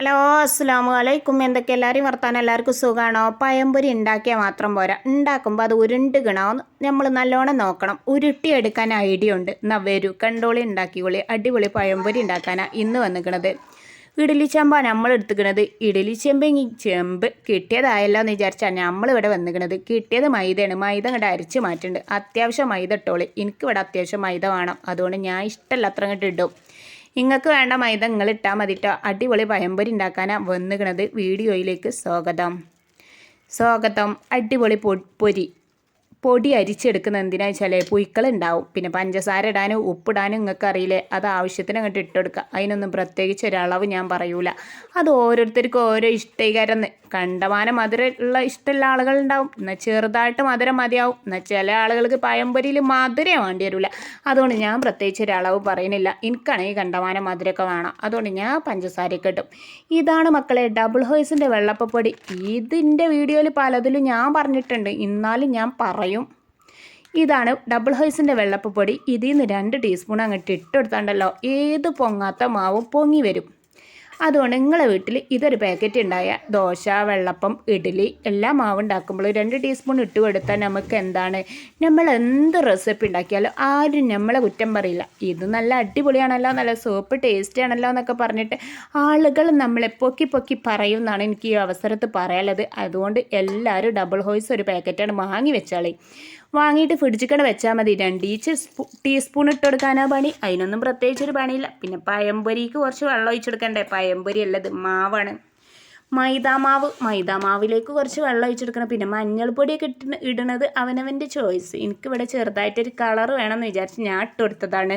Hello അസ്സാമു അലൈക്കും. എന്തൊക്കെ എല്ലാവരും വർത്താനം? എല്ലാവർക്കും സുഖമാണോ പഴംപൊരി ഉണ്ടാക്കിയാൽ മാത്രം പോരാ. ഉണ്ടാക്കുമ്പോൾ അത് ഉരുണ്ടുകണോ നമ്മൾ നല്ലോണം നോക്കണം. ഉരുട്ടിയെടുക്കാൻ ഐഡിയ ഉണ്ട്. എന്നാൽ വരൂ. കണ്ടോളി ഉണ്ടാക്കിക്കോളി. അടിപൊളി പഴംപൊരി ഉണ്ടാക്കാനാണ് ഇന്ന് വന്നിക്കണത്. ഇഡലി ചെമ്പാണ് നമ്മൾ എടുത്തുക്കണത്. ഇഡലി ചെമ്പെങ്കിൽ ചെമ്പ് കിട്ടിയതായല്ലോ എന്ന് വിചാരിച്ചാൽ നമ്മളിവിടെ വന്നിക്കണത്. കിട്ടിയത് മൈദയാണ്. മൈദ ഇങ്ങോട്ട് അരിച്ച് മാറ്റുന്നുണ്ട് അത്യാവശ്യം മൈദ ഇട്ടോളി. എനിക്കിവിടെ അത്യാവശ്യം മൈദ വേണം. അതുകൊണ്ട് ഞാൻ ഇഷ്ടമല്ല അത്ര ഇങ്ങോട്ട് ഇടും. നിങ്ങൾക്ക് വേണ്ട മൈദ നിങ്ങൾ ഇട്ടാൽ മതിട്ടോ. അടിപൊളി പയമ്പൊരി ഉണ്ടാക്കാനാണ് വന്നിരിക്കുന്നത് വീഡിയോയിലേക്ക് സ്വാഗതം. സ്വാഗതം. അടിപൊളി പൊരി. പൊടി അരിച്ചെടുക്കുന്ന എന്തിനാ വെച്ചാൽ പുയ്ക്കളുണ്ടാവും പിന്നെ പഞ്ചസാര ഇടാനും ഉപ്പിടാനും നിങ്ങൾക്ക് അറിയില്ലേ? അത് ആവശ്യത്തിന് അങ്ങോട്ട് ഇട്ടെടുക്കുക അതിനൊന്നും പ്രത്യേകിച്ച് ഒരളവ് ഞാൻ പറയൂല. അത് ഓരോരുത്തർക്കും ഓരോ ഇഷ്ടീകരം കണ്ടമാനം മധുരം ഉള്ള ഇഷ്ടമുള്ള ആളുകളുണ്ടാവും എന്നാൽ ചെറുതായിട്ട് മധുരം മതിയാവും. എന്നാൽ ചില ആളുകൾക്ക് പഴംപൊരിയിൽ മധുരം വേണ്ടി വരില്ല അതുകൊണ്ട് ഞാൻ പ്രത്യേകിച്ച് ഒരളവ് പറയുന്നില്ല. എനിക്കാണെങ്കിൽ കണ്ടമാനം മധുരമൊക്കെ വേണം. അതുകൊണ്ട് ഞാൻ പഞ്ചസാര കിട്ടും ഇതാണ് മക്കളെ ഡബിൾ ഹോയ്സിന്റെ വെള്ളപ്പൊടി ഇതിന്റെ വീഡിയോയിൽ പലതിലും ഞാൻ പറഞ്ഞിട്ടുണ്ട്. എന്നാലും ഞാൻ പറയും. ഇതാണ് ഡബിൾ ഹൈസിന്റെ വെള്ളപ്പപ്പൊടി. ഇതിൽ നിന്ന് രണ്ട് ടീസ്പൂൺ അങ്ങോട്ട് ഇട്ടെടുത്താണ്ടല്ലോ ഏത് പൊങ്ങാത്ത മാവും പൊങ്ങി വരും. അതുകൊണ്ട് നിങ്ങളെ വീട്ടിൽ ഇതൊരു പാക്കറ്റ് ഉണ്ടായ ദോശ വെള്ളപ്പം ഇഡ്ഡലി എല്ലാ മാവ് ഉണ്ടാക്കുമ്പോൾ രണ്ട് ടീസ്പൂൺ ഇട്ട് കൊടുത്താൽ നമുക്ക് എന്താണ്? നമ്മൾ എന്ത് റെസിപ്പി ഉണ്ടാക്കിയാലും ആരും നമ്മളെ കുറ്റം പറയില്ല. ഇത് നല്ല അടിപൊളിയാണല്ലോ നല്ല സോപ്പ് ടേസ്റ്റി ആണല്ലോ എന്നൊക്കെ പറഞ്ഞിട്ട് ആളുകൾ നമ്മളെ പൊക്കി പൊക്കി പറയുമെന്നാണ് എനിക്ക് ഈ അവസരത്ത് പറയാനുള്ളത്. അതുകൊണ്ട് എല്ലാവരും ഡബിൾ ഹോയ്സ് ഒരു പാക്കറ്റാണ് വാങ്ങി വെച്ചാളേ. വാങ്ങിയിട്ട് ഫ്രിഡ്ജിക്കട വെച്ചാൽ മതി. രണ്ട് ഈച്ച് ടീസ്പൂൺ ഇട്ട് കൊടുക്കാനാ പണി. അതിനൊന്നും പ്രത്യേകിച്ചൊരു പണിയില്ല. പിന്നെ പയമ്പൊരിക്ക് കുറച്ച് വെള്ളം ഒഴിച്ചെടുക്കണ്ടേ പയമ്പൊരി അല്ലത് മാവാണ്. മൈദാമാവ് മൈദാമാവിലേക്ക് കുറച്ച് വെള്ളം ഒഴിച്ചെടുക്കണം പിന്നെ മഞ്ഞൾപ്പൊടിയൊക്കെ ഇട്ട് ഇടുന്നത് അവനവന്റെ ചോയ്സ് എനിക്കിവിടെ ചെറുതായിട്ടൊരു കളർ വേണമെന്ന് വിചാരിച്ച് ഞാൻ ഇട്ട് കൊടുത്തതാണ്.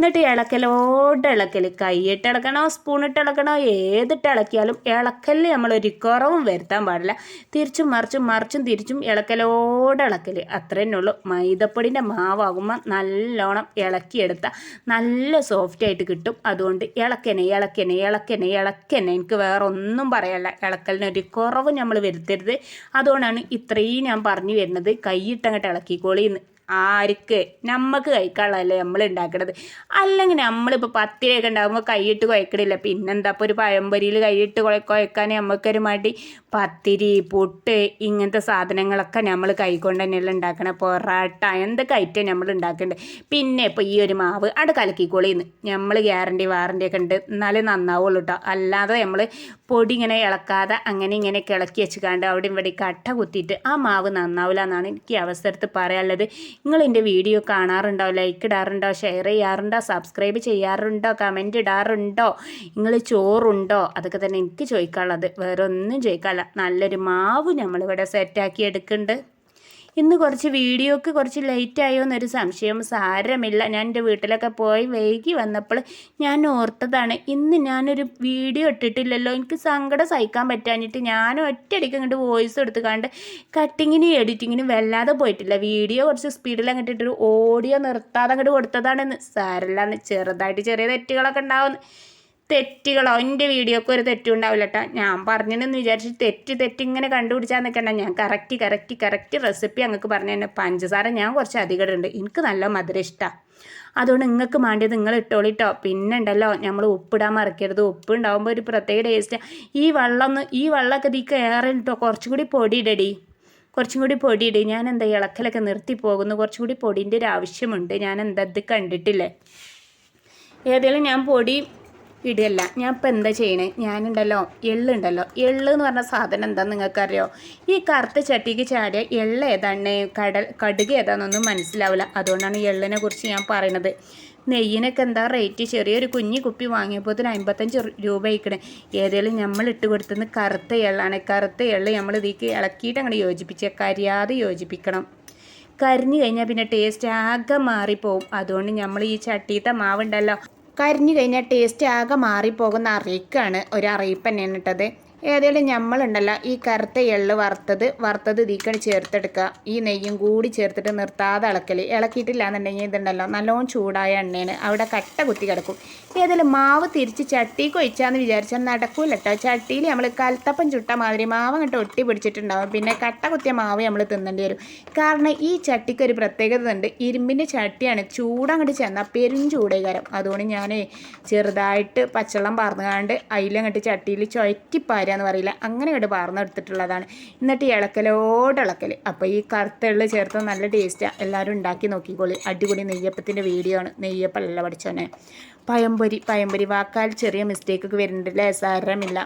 എന്നിട്ട് ഇളക്കലോട്ട് ഇളക്കൽ കൈയിട്ട് ഇളക്കണോ സ്പൂണിട്ട് ഇളക്കണോ ഏതിട്ട് ഇളക്കിയാലും ഇളക്കലിൽ നമ്മൾ ഒരു കുറവും വരുത്താൻ പാടില്ല. തിരിച്ചും മറിച്ചും മറിച്ചും തിരിച്ചും ഇളക്കലോട് ഇളക്കൽ അത്ര തന്നെ ഉള്ളൂ. മൈദപ്പൊടിന്റെ മാവാകുമ്പോൾ നല്ലോണം ഇളക്കിയെടുത്താൽ നല്ല സോഫ്റ്റ് ആയിട്ട് കിട്ടും. അതുകൊണ്ട് ഇളക്കനെ ഇളക്കനെ ഇളക്കനെ ഇളക്കനെ. എനിക്ക് വേറെ ഒന്നും പറയാനില്ല ഇളക്കലിനൊരു കുറവ് നമ്മൾ വരുത്തരുത്. അതുകൊണ്ടാണ് ഇത്രയും ഞാൻ പറഞ്ഞു വരുന്നത്. കൈയിട്ടങ്ങോട്ട് ഇളക്കിക്കോളിന്ന്. ആർക്ക്? നമുക്ക് കഴിക്കാനുള്ളതല്ലേ നമ്മൾ ഉണ്ടാക്കണത് അല്ലെങ്കിൽ നമ്മളിപ്പോൾ പത്തിരയൊക്കെ ഉണ്ടാകുമ്പോൾ കൈയിട്ട് കുഴക്കണില്ല പിന്നെന്താ ഇപ്പോൾ ഒരു പഴംപൊരിയിൽ കൈയിട്ട് കുഴക്കാൻ നമുക്കൊരു മടി. പത്തിരി പുട്ട് ഇങ്ങനത്തെ സാധനങ്ങളൊക്കെ നമ്മൾ കൈകൊണ്ട് തന്നെയല്ല ഉണ്ടാക്കണത് പൊറാട്ട എന്തൊക്കെ ഐറ്റം നമ്മൾ ഉണ്ടാക്കേണ്ടത് പിന്നെ ഇപ്പോൾ ഈ ഒരു മാവ് അവിടെ കലക്കിക്കോളിന്ന്. നമ്മൾ ഗ്യാരണ്ടി വാറണ്ടി ഒക്കെ ഉണ്ട് എന്നാലേ നന്നാവുള്ളൂ കേട്ടോ അല്ലാതെ നമ്മൾ പൊടി ഇങ്ങനെ ഇളക്കാതെ അങ്ങനെ ഇങ്ങനെയൊക്കെ ഇളക്കി വെച്ചുകാണ്ട് അവിടെ ഇവിടെ കട്ട കുത്തിയിട്ട് ആ മാവ് നന്നാവില്ല എന്നാണ് എനിക്ക് അവസരത്ത് പറയാനുള്ളത്. നിങ്ങൾ എന്റെ വീഡിയോ കാണാറുണ്ടോ? ലൈക്ക് ഇടാറുണ്ടോ? ഷെയർ ചെയ്യാറുണ്ടോ? സബ്സ്ക്രൈബ് ചെയ്യാറുണ്ടോ? കമന്റ് ഇടാറുണ്ടോ? നിങ്ങൾ ചോറുണ്ടോ? അതൊക്കെ തന്നെ എനിക്ക് ചോദിക്കാനുള്ളത്. വേറെ ഒന്നും ചോദിക്കാനില്ല. നല്ലൊരു മാവ് നമ്മളിവിടെ സെറ്റാക്കി എടുക്കുന്നുണ്ട്. ഇന്ന് കുറച്ച് വീഡിയോക്ക് കുറച്ച് ലേറ്റ് ആയോ എന്നൊരു സംശയം സാരമില്ല. ഞാൻ എന്റെ വീട്ടിലൊക്കെ പോയി വൈകി വന്നപ്പോൾ ഞാൻ ഓർത്തതാണ് ഇന്ന് ഞാനൊരു വീഡിയോ ഇട്ടിട്ടില്ലല്ലോ. എനിക്ക് സങ്കടം സഹിക്കാൻ പറ്റാഞ്ഞിട്ട് ഞാൻ ഒറ്റയടിക്ക് അങ്ങോട്ട് വോയിസ് എടുത്തുകൊണ്ട് കട്ടിങ്ങിനും എഡിറ്റിങ്ങിനും വല്ലാതെ പോയിട്ടില്ല. വീഡിയോ കുറച്ച് സ്പീഡിൽ അങ്ങോട്ട് ഇട്ടൊരു ഓഡിയോ നിർത്താതെ അങ്ങോട്ട് കൊടുത്തതാണെന്ന്. സാരമില്ലാന്ന്. ചെറുതായിട്ട് ചെറിയ തെറ്റുകളൊക്കെ ഉണ്ടാവുന്നു തെറ്റുകളോ എന്റെ വീഡിയോക്ക് ഒരു തെറ്റും ഉണ്ടാവില്ല കേട്ടോ ഞാൻ പറഞ്ഞിട്ടെന്ന് വിചാരിച്ച് തെറ്റ് തെറ്റ് ഇങ്ങനെ കണ്ടുപിടിച്ചാൽ നിൽക്കണ്ട. ഞാൻ കറക്റ്റ് കറക്റ്റ് കറക്റ്റ് റെസിപ്പി അങ്ങക്ക് പറഞ്ഞു തന്നെ പഞ്ചസാര ഞാൻ കുറച്ച് അധികം ഇടുന്നുണ്ട്. എനിക്ക് നല്ല മധുരം ഇഷ്ടമാണ് അതുകൊണ്ട് നിങ്ങൾക്ക് വേണ്ടിയത് നിങ്ങൾ ഇട്ടോളിട്ടോ പിന്നെ ഉണ്ടല്ലോ നമ്മൾ ഉപ്പിടാൻ മറക്കരുത്. ഉപ്പ് ഉണ്ടാകുമ്പോൾ ഒരു പ്രത്യേക ടേസ്റ്റ് ഈ വെള്ളം ഒന്ന് ഈ വെള്ളമൊക്കെ ഇതിൽ കയറി ഇട്ടോ കുറച്ചും കൂടി പൊടി ഇടടി. കുറച്ചും കൂടി പൊടി ഇടി. ഞാൻ എന്താ ഇളക്കലൊക്കെ നിർത്തി പോകുന്നു. കുറച്ചും കൂടി പൊടിന്റെ ഒരു ആവശ്യമുണ്ട്. ഞാൻ എന്താ ഇത് കണ്ടിട്ടില്ലേ? ഏതായാലും ഞാൻ പൊടി ഇടിയല്ല. ഞാൻ ഇപ്പം എന്താ ചെയ്യണേ? ഞാനുണ്ടല്ലോ എള്ളുണ്ടല്ലോ. എള്ള് എന്ന് പറഞ്ഞ സാധനം എന്താണെന്ന് നിങ്ങൾക്കറിയോ? ഈ കറുത്ത ചട്ടിക്ക് ചാടിയ എള്ള് ഏതാണ് കടൽ കടുക് ഏതാണെന്നൊന്നും മനസ്സിലാവില്ല. അതുകൊണ്ടാണ് എള്ളിനെ കുറിച്ച് ഞാൻ പറയണത്. നെയ്യിനൊക്കെ എന്താ റേറ്റ് ചെറിയൊരു കുഞ്ഞു കുപ്പി വാങ്ങിയപ്പോൾ തന്നെ അമ്പത്തഞ്ച് രൂപ ഇക്കണേ ഏതെങ്കിലും നമ്മൾ ഇട്ട് കൊടുത്തുന്ന കറുത്ത എള്ളാണ്. കറുത്ത എള്ള് നമ്മൾ ഇതിലേക്ക് ഇളക്കിയിട്ട് അങ്ങോട്ട് യോജിപ്പിച്ച് കരിയാതെ യോജിപ്പിക്കണം. കരിഞ്ഞു കഴിഞ്ഞാൽ പിന്നെ ടേസ്റ്റ് ആകെ മാറിപ്പോവും. അതുകൊണ്ട് നമ്മൾ ഈ ചട്ടിയത്തെ മാവുണ്ടല്ലോ കരിഞ്ഞു കഴിഞ്ഞാൽ ടേസ്റ്റ് ആകെ മാറിപ്പോകുന്ന അറിയിക്കാണ്. ഒരു അറിയിപ്പ് തന്നെയാണ് ഇട്ടത്. ഏതായാലും നമ്മളുണ്ടല്ലോ ഈ കറുത്ത എള്ള് വറുത്തത് വറുത്തത് ഇതിക്കണ് ചേർത്തെടുക്കുക. ഈ നെയ്യും കൂടി ചേർത്തിട്ട് നിർത്താതെ ഇളക്കൽ ഇളക്കിയിട്ടില്ല എന്നുണ്ടെങ്കിൽ ഇതുണ്ടല്ലോ. നല്ലോണം ചൂടായ എണ്ണയാണ്. അവിടെ കട്ട കുത്തി കിടക്കും. ഏതായാലും മാവ് തിരിച്ച് ചട്ടിക്ക് ഒഴിച്ചാന്ന് വിചാരിച്ചാൽ നടക്കൂല കേട്ടോ ചട്ടിയിൽ നമ്മൾ കൽത്തപ്പം ചുട്ട മാതിരി മാവ് അങ്ങോട്ട് ഒട്ടി പിടിച്ചിട്ടുണ്ടാവും. പിന്നെ കട്ട കുത്തിയ മാവ് നമ്മൾ തിന്നേണ്ടി വരും. കാരണം ഈ ചട്ടിക്ക് ഒരു പ്രത്യേകത ഉണ്ട് ഇരുമ്പിന്റെ ചട്ടിയാണ്. ചൂടങ്ങോട്ട് ചെന്നാൽ പെരും ചൂടേകാരം. അതുകൊണ്ട് ഞാൻ ചെറുതായിട്ട് പച്ചവെള്ളം പാർന്നുകാണ്ട് അതിലങ്ങോട്ട് ചട്ടിയിൽ ചുഴറ്റിപ്പാരാന്ന് പറയില്ല. അങ്ങനെ ഇവിടെ പാർന്നെടുത്തിട്ടുള്ളതാണ്. എന്നിട്ട് ഇളക്കലോട് ഇളക്കൽ അപ്പോൾ ഈ കറുത്ത എള്ള് ചേർത്ത് നല്ല ടേസ്റ്റാണ് എല്ലാവരും ഉണ്ടാക്കി നോക്കിക്കോളി. അടിപൊളി നെയ്യപ്പത്തിന്റെ വീഡിയോ ആണ്. നെയ്യപ്പം അല്ല പഠിച്ചോനെ പഴംപൊരി പയംപൊരി. വാക്കാൽ ചെറിയ മിസ്റ്റേക്കൊക്കെ വരുന്നുണ്ടല്ലേ? സാരമില്ല.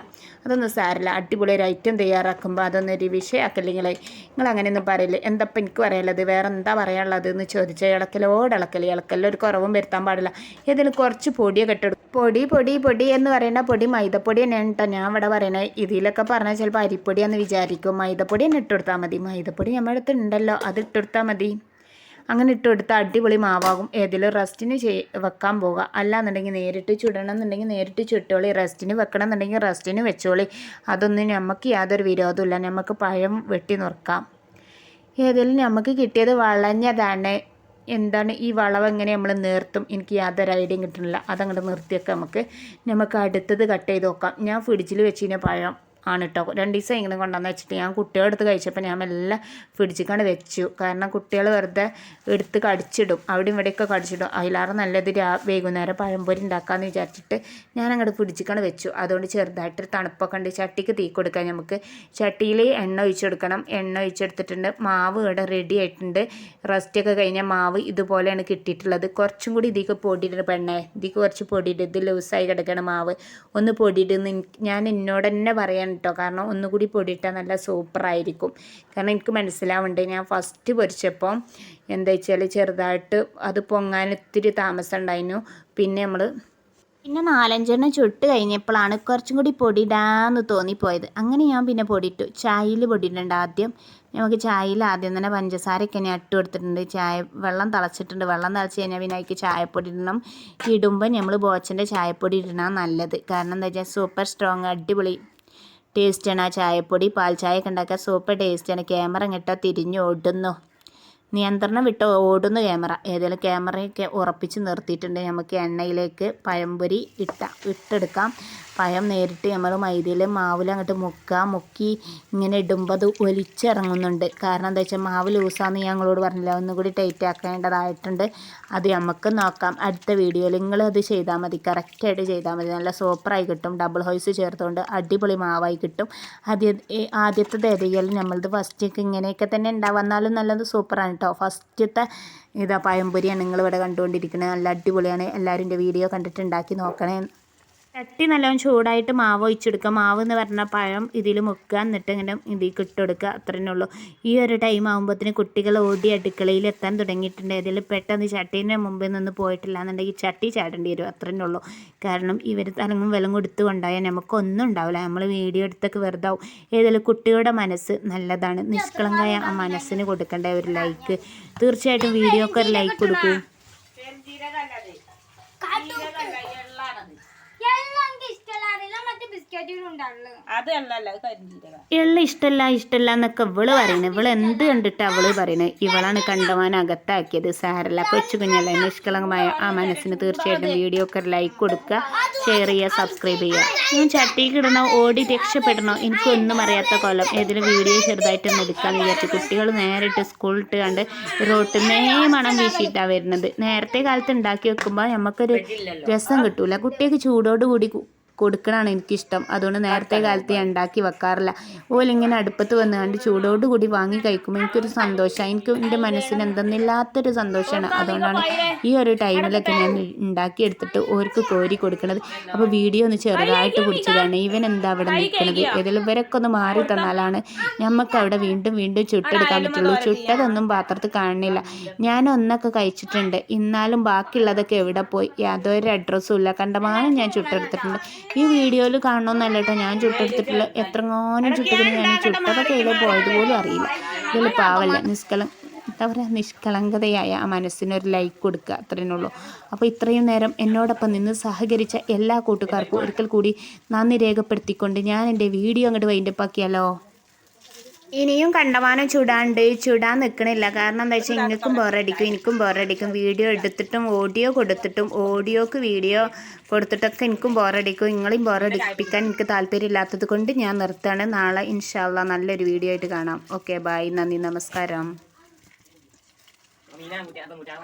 അതൊന്നും സാരമില്ല. അടിപൊളി ഒരു ഐറ്റം തയ്യാറാക്കുമ്പോൾ അതൊന്നും ഒരു വിഷയമാക്കില്ലെങ്കിൽ നിങ്ങൾ അങ്ങനെയൊന്നും പറയില്ല. എന്തപ്പം എനിക്ക് പറയാനുള്ളത്? വേറെ എന്താ പറയാനുള്ളത് എന്ന് ചോദിച്ചാൽ ഇളക്കലോട് ഇളക്കൽ ഇളക്കലിൽ ഒരു കുറവും വരുത്താൻ പാടില്ല. ഏതെങ്കിലും കുറച്ച് പൊടിയൊക്കെ ഇട്ടെടുക്കും പൊടി പൊടി പൊടി എന്ന് പറയുന്ന പൊടി മൈദപ്പൊടി തന്നെയാണ് കേട്ടോ ഞാൻ ഇവിടെ പറയണത് ഇതിലൊക്കെ പറഞ്ഞാൽ ചിലപ്പോൾ അരിപ്പൊടിയാന്ന് വിചാരിക്കും. മൈദപ്പൊടി തന്നെ ഇട്ടുകൊടുത്താൽ മതി. മൈദപ്പൊടി നമ്മുടെ അടുത്തുണ്ടല്ലോ അത് ഇട്ടുകൊടുത്താൽ മതി. അങ്ങനെ ഇട്ട് കൊടുത്താൽ അടിപൊളി മാവാകും. ഏതെങ്കിലും റെസ്റ്റിന് വെക്കാൻ പോകുക അല്ലാന്നുണ്ടെങ്കിൽ നേരിട്ട് ചുടണം എന്നുണ്ടെങ്കിൽ നേരിട്ട് ചുട്ടോളി. റെസ്റ്റിന് വെക്കണം എന്നുണ്ടെങ്കിൽ റെസ്റ്റിന് വെച്ചോളി. അതൊന്നും നമുക്ക് യാതൊരു വിരോധമില്ല നമുക്ക് പഴം വെട്ടി നുറുക്കാം. ഏതെങ്കിലും നമുക്ക് കിട്ടിയത് വളഞ്ഞതാണ്. എന്താണ്? ഈ വളവ് എങ്ങനെ നമ്മൾ നിർത്തും? എനിക്ക് യാതൊരു ഐഡിയയും കിട്ടുന്നില്ല. അതങ്ങോട്ട് നിർത്തിയൊക്കെ നമുക്ക് നമുക്ക് അടുത്തത് കട്ട് ചെയ്ത് നോക്കാം. ഞാൻ ഫ്രിഡ്ജിൽ വെച്ചിന് പഴം. ആണ് കേട്ടോ രണ്ട് ദിവസം ഇങ്ങനെ കൊണ്ടുവന്ന് വെച്ചിട്ട് ഞാൻ കുട്ടികളെ എടുത്ത് കഴിച്ചപ്പോൾ ഞാൻ മെല്ലെ ഫ്രിഡ്ജിക്കാണ്ട് വെച്ചു. കാരണം കുട്ടികൾ വെറുതെ എടുത്ത് കടിച്ചിടും. അവിടെ ഇവിടെയൊക്കെ കടിച്ചിടും. അതിലാറ് നല്ലത് രാ വൈകുന്നേരം പഴംപൊരി ഉണ്ടാക്കാമെന്ന് വിചാരിച്ചിട്ട് ഞാൻ അങ്ങോട്ട് ഫ്രിഡ്ജിക്കാണ്ട് വെച്ചു. അതുകൊണ്ട് ചെറുതായിട്ട് തണുപ്പൊക്കെ ഉണ്ട്. ചട്ടിക്ക് തീ കൊടുക്കാം നമുക്ക്. ചട്ടിയിൽ എണ്ണ ഒഴിച്ചു കൊടുക്കണം. എണ്ണ ഒഴിച്ചെടുത്തിട്ടുണ്ട് മാവ് ഇവിടെ റെഡി ആയിട്ടുണ്ട്. റെസ്റ്റൊക്കെ കഴിഞ്ഞാൽ മാവ് ഇതുപോലെയാണ് കിട്ടിയിട്ടുള്ളത്. കുറച്ചും കൂടി ഇതിക്ക് പൊടിയിട്ടുണ്ട് പെണ്ണേ ഇതിക്ക് കുറച്ച് പൊടിയിട്ട് ഇത് ലൂസായി കിടക്കണം മാവ്. ഒന്ന് പൊടിയിട്ട് ഞാൻ എന്നോട് തന്നെ പറയാൻ കേട്ടോ. കാരണം ഒന്നുകൂടി പൊടിയിട്ടാൽ നല്ല സൂപ്പറായിരിക്കും. കാരണം എനിക്ക് മനസ്സിലാവുന്നുണ്ട് ഞാൻ ഫസ്റ്റ് പൊരിച്ചപ്പോൾ എന്താ വെച്ചാൽ ചെറുതായിട്ട് അത് പൊങ്ങാൻ ഒത്തിരി താമസം ഉണ്ടായിരുന്നു. പിന്നെ നമ്മൾ പിന്നെ നാലഞ്ചെണ്ണം ചുട്ട് കഴിഞ്ഞപ്പോഴാണ് കുറച്ചും കൂടി പൊടിയിടാന്ന് തോന്നിപ്പോയത്. അങ്ങനെ ഞാൻ പിന്നെ പൊടിയിട്ടു. ചായയിൽ പൊടിയിട്ടുണ്ട് ആദ്യം. നമുക്ക് ചായയിൽ ആദ്യം തന്നെ പഞ്ചസാരയൊക്കെ ഞാൻ ഇട്ട് കൊടുത്തിട്ടുണ്ട്. ചായ വെള്ളം തിളച്ചിട്ടുണ്ട്. വെള്ളം തിളച്ച് കഴിഞ്ഞാൽ പിന്നെ അതിക്ക് ചായപ്പൊടി ഇടണം. ഇടുമ്പോൾ നമ്മൾ ബോച്ചന്റെ ചായപ്പൊടി ഇടണം നല്ലത്. കാരണം എന്താ വെച്ചാൽ സൂപ്പർ സ്ട്രോങ് അടിപൊളി ടേസ്റ്റാണ്. ആ ചായപ്പൊടി പാൽ ചായ ഒക്കെ ഉണ്ടാക്കാൻ സൂപ്പർ ടേസ്റ്റാണ് ക്യാമറ ഇങ്ങിട്ടാൽ തിരിഞ്ഞ് ഓടുന്നു. നിയന്ത്രണം വിട്ട് ഓടുന്നു ക്യാമറ ഏതെങ്കിലും ക്യാമറയൊക്കെ ഉറപ്പിച്ച് നിർത്തിയിട്ടുണ്ട്. നമുക്ക് എണ്ണയിലേക്ക് പഴംപൊരി ഇട്ട ഇട്ടെടുക്കാം. പഴം നേരിട്ട് നമ്മൾ മൈദയിൽ മാവിൽ അങ്ങോട്ട് മുക്കുക മുക്കി ഇങ്ങനെ ഇടുമ്പോൾ അത് ഒലിച്ചിറങ്ങുന്നുണ്ട്. കാരണം എന്താ വെച്ചാൽ മാവ് ലൂസാന്ന് ഞങ്ങളോട് പറഞ്ഞില്ല ഒന്നുകൂടി ടൈറ്റ് ആക്കേണ്ടതായിട്ടുണ്ട്. അത് നമുക്ക് നോക്കാം. അടുത്ത വീഡിയോയിൽ നിങ്ങൾ അത് ചെയ്താൽ മതി. കറക്റ്റായിട്ട് ചെയ്താൽ മതി. നല്ല സൂപ്പറായി കിട്ടും. ഡബിൾ ഹോയ്സ് ചേർത്തുകൊണ്ട് അടിപൊളി മാവായി കിട്ടും. ആദ്യ ആദ്യത്തെ ഏതെങ്കിലും നമ്മളത് ഫസ്റ്റൊക്കെ ഇങ്ങനെയൊക്കെ തന്നെ ഉണ്ടാവും എന്നാലും നല്ലത് സൂപ്പറാണ് കേട്ടോ ഫസ്റ്റത്തെ ഇതാ പഴംപൊരിയാണ് നിങ്ങളിവിടെ കണ്ടുകൊണ്ടിരിക്കുന്നത് നല്ല അടിപൊളിയാണ്. എല്ലാവരും വീഡിയോ കണ്ടിട്ട് ഉണ്ടാക്കി നോക്കണേ. ചട്ടി നല്ലോണം ചൂടായിട്ട് മാവ് ഒഴിച്ചെടുക്കുക. മാവ് എന്ന് പറഞ്ഞ പഴം ഇതിൽ മുക്കുക. എന്നിട്ട് ഇങ്ങനെ ഇതിൽ ഇട്ടെടുക്കുക അത്രേ ഉള്ളൂ. ഈ ഒരു ടൈം ആകുമ്പോഴത്തേന് കുട്ടികൾ ഓടി അടുക്കളയിൽ എത്താൻ തുടങ്ങിയിട്ടുണ്ട്. ഇതിൽ പെട്ടെന്ന് ചട്ടീന്റെ മുമ്പിൽ നിന്ന് പോയിട്ടില്ല എന്നുണ്ടെങ്കിൽ ചട്ടി ചാടേണ്ടി വരും. അത്രേ ഉള്ളൂ. കാരണം ഇവർ തലങ്ങും വിലം കൊടുത്ത് കൊണ്ടായാൽ നമുക്കൊന്നും ഉണ്ടാവില്ല. നമ്മൾ വീഡിയോ എടുത്തൊക്കെ വെറുതെ ആവും. ഏതായാലും കുട്ടികളുടെ മനസ്സ് നല്ലതാണ്. നിഷ്കളങ്കായ ആ മനസ്സിന് കൊടുക്കേണ്ട ഒരു ലൈക്ക് തീർച്ചയായിട്ടും വീഡിയോക്ക് ഒരു ലൈക്ക് കൊടുക്കൂ എല്ലാം എനിക്ക് ഇഷ്ടമല്ല അറിയില്ല മറ്റേ ഇഷ്ടല്ല ഇഷ്ടല്ല എന്നൊക്കെ ഇവൾ പറയുന്നത് ഇവൾ എന്ത് കണ്ടിട്ട് അവൾ പറയുന്നത് ഇവളാണ് കണ്ടവാൻ അകത്താക്കിയത്. സാരല്ല കൊച്ചു കുഞ്ഞല്ല. നിഷ്കളങ്കമായ ആ മനസ്സിന് തീർച്ചയായിട്ടും വീഡിയോ ഒക്കെ ലൈക്ക് കൊടുക്കുക ഷെയർ ചെയ്യുക സബ്സ്ക്രൈബ് ചെയ്യുക. ഞാൻ ചട്ടിക്ക് ഇടണോ ഓടി രക്ഷപ്പെടണോ? എനിക്കൊന്നും അറിയാത്ത കൊല്ലം. ഏതെങ്കിലും വീഡിയോ ചെറുതായിട്ടൊന്ന് എടുക്കാന്ന് വിചാരിച്ചു കുട്ടികൾ നേരിട്ട് സ്കൂളിട്ട് കണ്ട് റോട്ടിൽ നേ മണം വീശിയിട്ടാണ് വരുന്നത്. നേരത്തെ കാലത്ത് ഉണ്ടാക്കി വെക്കുമ്പോൾ നമുക്കൊരു രസം കിട്ടൂല. കുട്ടിയൊക്കെ ചൂടോടുകൂടി കു- കൊടുക്കണതാണ് എനിക്കിഷ്ടം. അതുകൊണ്ട് നേരത്തെ കാലത്ത് ഞാൻ ഉണ്ടാക്കി വെക്കാറില്ല. ഓലിങ്ങനെ അടുപ്പത്ത് വന്ന് കണ്ട് ചൂടോടുകൂടി വാങ്ങി കഴിക്കുമ്പോൾ എനിക്കൊരു സന്തോഷമാണ് എനിക്ക് എന്റെ മനസ്സിന് എന്തെന്നില്ലാത്തൊരു സന്തോഷമാണ് അതുകൊണ്ടാണ് ഈ ഒരു ടൈമിലൊക്കെ ഞാൻ ഉണ്ടാക്കി എടുത്തിട്ട് ഓർക്ക് കോരി കൊടുക്കണത്. അപ്പോൾ വീഡിയോ ഒന്ന് ചെറുതായിട്ട് കുടിച്ചതാണ് ഇവൻ എന്താ അവിടെ നിൽക്കുന്നത് ഇതിൽ ഇവരൊക്കെ ഒന്ന് മാറി തന്നാലാണ് നമുക്ക് അവിടെ വീണ്ടും വീണ്ടും ചുട്ടെടുക്കാൻ പറ്റുള്ളൂ. ചുട്ടതൊന്നും പാത്രത്തിൽ കാണുന്നില്ല. ഞാൻ ഒന്നൊക്കെ കഴിച്ചിട്ടുണ്ട്. എന്നാലും ബാക്കിയുള്ളതൊക്കെ എവിടെ പോയി? യാതൊരു അഡ്രസ്സും ഇല്ല. കണ്ടമാനം ഞാൻ ചുട്ടെടുത്തിട്ടുണ്ട്. ഈ വീഡിയോയിൽ കാണണമെന്നല്ല കേട്ടോ ഞാൻ ചുട്ടെടുത്തിട്ടുള്ള എത്രങ്ങാനും ചുട്ടതിന് ഞാൻ ചുട്ടതൊക്കെ ഇതിൽ പോയത് പോലും അറിയില്ല. ഇതിൽ പാവല്ല നിഷ്കലം എന്താ പറയുക നിഷ്കളങ്കതയായ ആ മനസ്സിനൊരു ലൈക്ക് കൊടുക്കുക അത്രയേ ഉള്ളൂ. അപ്പോൾ ഇത്രയും നേരം എന്നോടൊപ്പം നിന്ന് സഹകരിച്ച എല്ലാ കൂട്ടുകാർക്കും ഒരിക്കൽ കൂടി നന്ദി രേഖപ്പെടുത്തിക്കൊണ്ട് ഞാൻ എന്റെ വീഡിയോ അങ്ങോട്ട് വൈൻഡപ്പാക്കിയാലോ ഇനിയും കണ്ടമാനം ചുടാണ്ട് ചുടാൻ നിൽക്കണില്ല കാരണം എന്താ വെച്ചാൽ ഇങ്ങക്കും ബോറടിക്കും എനിക്കും ബോറടിക്കും വീഡിയോ എടുത്തിട്ടും ഓഡിയോ കൊടുത്തിട്ടും ഓഡിയോക്ക് വീഡിയോ കൊടുത്തിട്ടൊക്കെ എനിക്കും ബോറടിക്കും നിങ്ങളെയും ബോറടിപ്പിക്കാൻ എനിക്ക് താല്പര്യമില്ലാത്തത് കൊണ്ട് ഞാൻ നിർത്താണ് നാളെ ഇൻഷാല്ല നല്ലൊരു വീഡിയോ ആയിട്ട് കാണാം. ഓക്കെ ബായ് നന്ദി നമസ്കാരം. Aminan mutia atau mutia